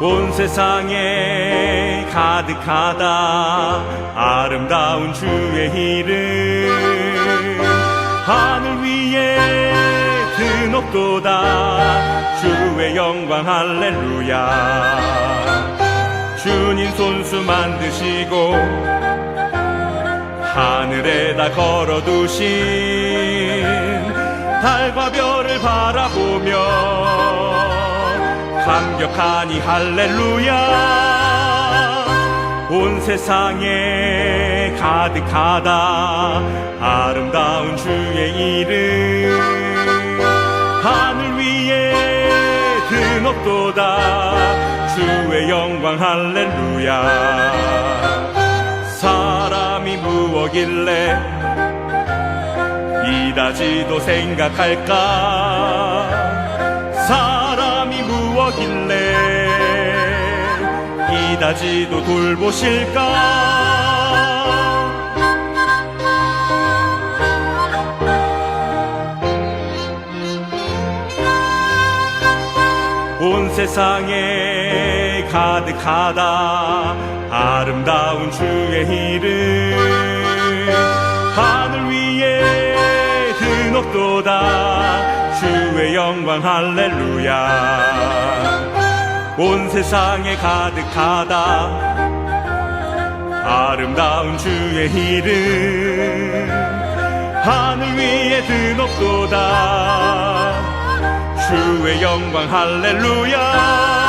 온 세상에 가득하다. 아름다운 주의 이름. 하늘 위에 드높도다. 주의 영광 할렐루야. 주님 손수 만드시고 하늘에다 걸어두신 달과 별을 바라보며 감격하니 할렐루야. 온 세상에 가득하다. 아름다운 주의 이름. 하늘 위에 드높도다. 주의 영광 할렐루야. 사람이 무엇길래? 이다지도 생각할까 무엇길래 이다지도 돌보실까? 온 세상에 가득하다 아름다운 주의 이름 하늘 위에 드높도다 영광 할렐루야. 온 세상에 가득하다. 아름다운 주의 이름 하늘 위에 드높도다. 주의 영광 할렐루야